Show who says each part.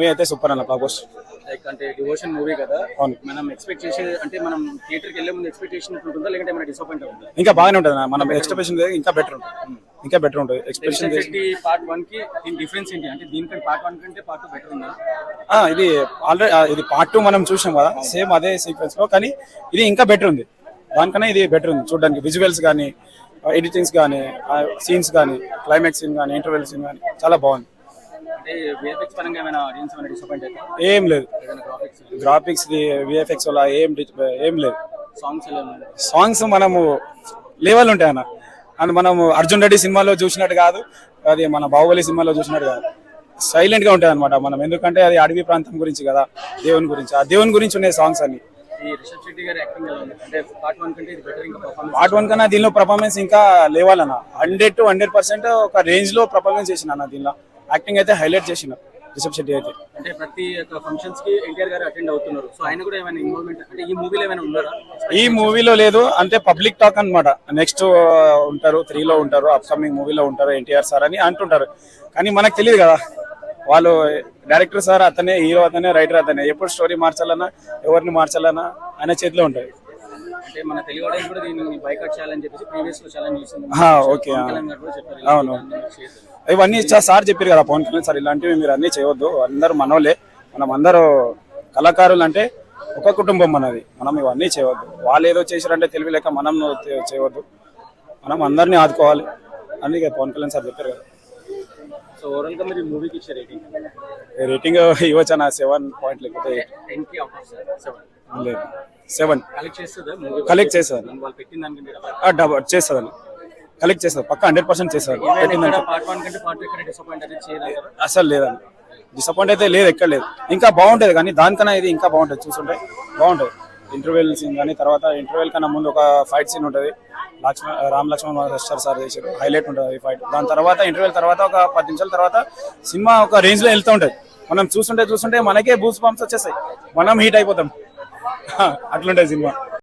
Speaker 1: Movie అయితే super అన్న block
Speaker 2: like అంటే డివోషన్ మూవీ కదా.
Speaker 1: అవును.
Speaker 2: మనం ఎక్స్పెక్ట్ చేసేది అంటే మనం థియేటర్కి వెళ్ళే ముందు ఎక్స్పెక్టేషన్ ఉంటుందా లేదంటే మన డిసప్పాయింట్ అవుతుందా
Speaker 1: ఇంకా బాగానే ఉంటుంది మనం ఎక్స్పెక్టేషన్ ఇంకా బెటర్ ఉంటుంది. ఇంకా బెటర్ ఉంటుంది. ఎక్స్పెక్టేషన్
Speaker 2: శెట్టి పార్ట్ వన్కి దీని డిఫరెన్స్ ఏంటి? అంటే దీనికంటే పార్ట్ వన్ కంటే పార్ట్ బెటర్ ఉందా?
Speaker 1: ఇది ఆల్రెడీ ఇది పార్ట్ టూ మనం చూసాం కదా సేమ్ అదే సీక్వెన్స్లో కానీ ఇది ఇంకా బెటర్ ఉంది. దానికన్నా ఇది బెటర్ ఉంది. చూడడానికి విజువల్స్ కానీ ఎడిటింగ్స్ కానీ సీన్స్ కానీ క్లైమాక్స్ సీన్ కానీ ఇంటర్వెల్ సీన్ కానీ చాలా బాగుంది. ఏం లేదు.
Speaker 2: గ్రాఫిక్స్
Speaker 1: విఎఫ్ఎక్స్ వల్ల ఏం ఏం లేదు.
Speaker 2: సాంగ్స్
Speaker 1: మనము లెవెల్ ఉంటాయి అన్న. అండ్ మనము అర్జున్ రెడ్డి సినిమాలో చూసినట్టు కాదు అది మన బాహుబలి సినిమాలో చూసినట్టు కాదు. సైలెంట్గా ఉంటాయి అనమాట మనం. ఎందుకంటే అది అడవి ప్రాంతం గురించి కదా దేవుని గురించి. ఆ దేవుని గురించి ఉన్నాయి సాంగ్స్ అన్ని.
Speaker 2: పార్ట్ వన్
Speaker 1: కన్నా దీనిలో పర్ఫార్మెన్స్ ఇంకా లేవాలన్న హండ్రెడ్ టు హండ్రెడ్ పర్సెంట్ ఒక రేంజ్లో పర్ఫార్మెన్స్ చేసిన అన్న దీనిలో. యాక్టింగ్ అయితే హైలైట్ చేసిన రిషబ్ శెట్టి అయితే.
Speaker 2: అంటే ప్రతి ఒక్క ఫంక్షన్స్కి ఎన్టీఆర్ గారు అటెండ్ అవుతున్నారు. సో ఆయన కూడా ఏమైనా ఇన్వాల్వ్మెంట్ అంటే ఈ మూవీలో ఏమైనా ఉన్నారా?
Speaker 1: ఈ మూవీలో లేదు. అంటే పబ్లిక్ టాక్ అన్నమాట. నెక్స్ట్ ఉంటారు త్రీలో ఉంటారు అప్కమింగ్ మూవీలో ఉంటారు ఎన్టీఆర్ సార్ అని అంటుంటారు. కానీ మనకు తెలియదు కదా. వాళ్ళు డైరెక్టర్ సార్ అతనే హీరో అతనే రైటర్ అతనే. ఎప్పుడు స్టోరీ మార్చాలన్నా ఎవరిని మార్చాలన్నా ఆయన చేతిలో ఉంటాయి
Speaker 2: అంటే మన తెలుగు కూడా దీన్ని బైకట్ చేయాలని చెప్పేసి ప్రీవియస్లో ఛాలెంజ్ చేసింది
Speaker 1: ఓకే అవును. ఇవన్నీ సార్ చెప్పారు కదా పవన్ కళ్యాణ్ సార్ ఇలాంటివి మీరు అన్నీ చేయవద్దు అందరూ మనోలే మనం అందరూ కళాకారులు అంటే ఒక కుటుంబం మనది. మనం ఇవన్నీ చేయవద్దు వాళ్ళు ఏదో చేశారంటే తెలివి లేక మనం చేయవద్దు మనం అందరినీ ఆదుకోవాలి. అందుకే పవన్ కళ్యాణ్ సార్ చెప్పారు కదా.
Speaker 2: సో ఓవరాల్గా మీరు మూవీకి ఇచ్చే రేటింగ్
Speaker 1: రేటింగ్ ఇవ్వచ్చు నా సెవెన్ పాయింట్ లేకపోతే లేదు. సెవెన్.
Speaker 2: కలెక్ట్ చేస్తుందా?
Speaker 1: డబల్ కలెక్ట్ చేస్తుంది పక్క హండ్రెడ్ పర్సెంట్ చేస్తుంది అసలు లేదండి. డిసప్పాయింట్ అయితే లేదు ఎక్కడ లేదు. ఇంకా బాగుంటుంది కానీ దానికన్నా ఇది ఇంకా బాగుంటుంది. చూస్తుంటే బాగుంటుంది. ఇంటర్వెల్ సీన్ కానీ తర్వాత ఇంటర్వెల్ కన్నా ముందు ఒక ఫైట్ సీన్ ఉంటుంది. లక్ష్మణ్ రామ్ లక్ష్మణ్ మాస్టర్ సార్ చేశారు. హైలైట్ ఉంటుంది ఈ ఫైట్ దాని తర్వాత ఇంటర్వెల్ తర్వాత ఒక పది నిమిషాల తర్వాత సినిమా ఒక రేంజ్లో వెళ్తూ ఉంటుంది. మనం చూస్తుంటే చూస్తుంటే మనకే బూస్ పంప్స్ వచ్చేస్తాయి. మనం హీట్ అయిపోతాం. అట్లుంటాయి సినిమా.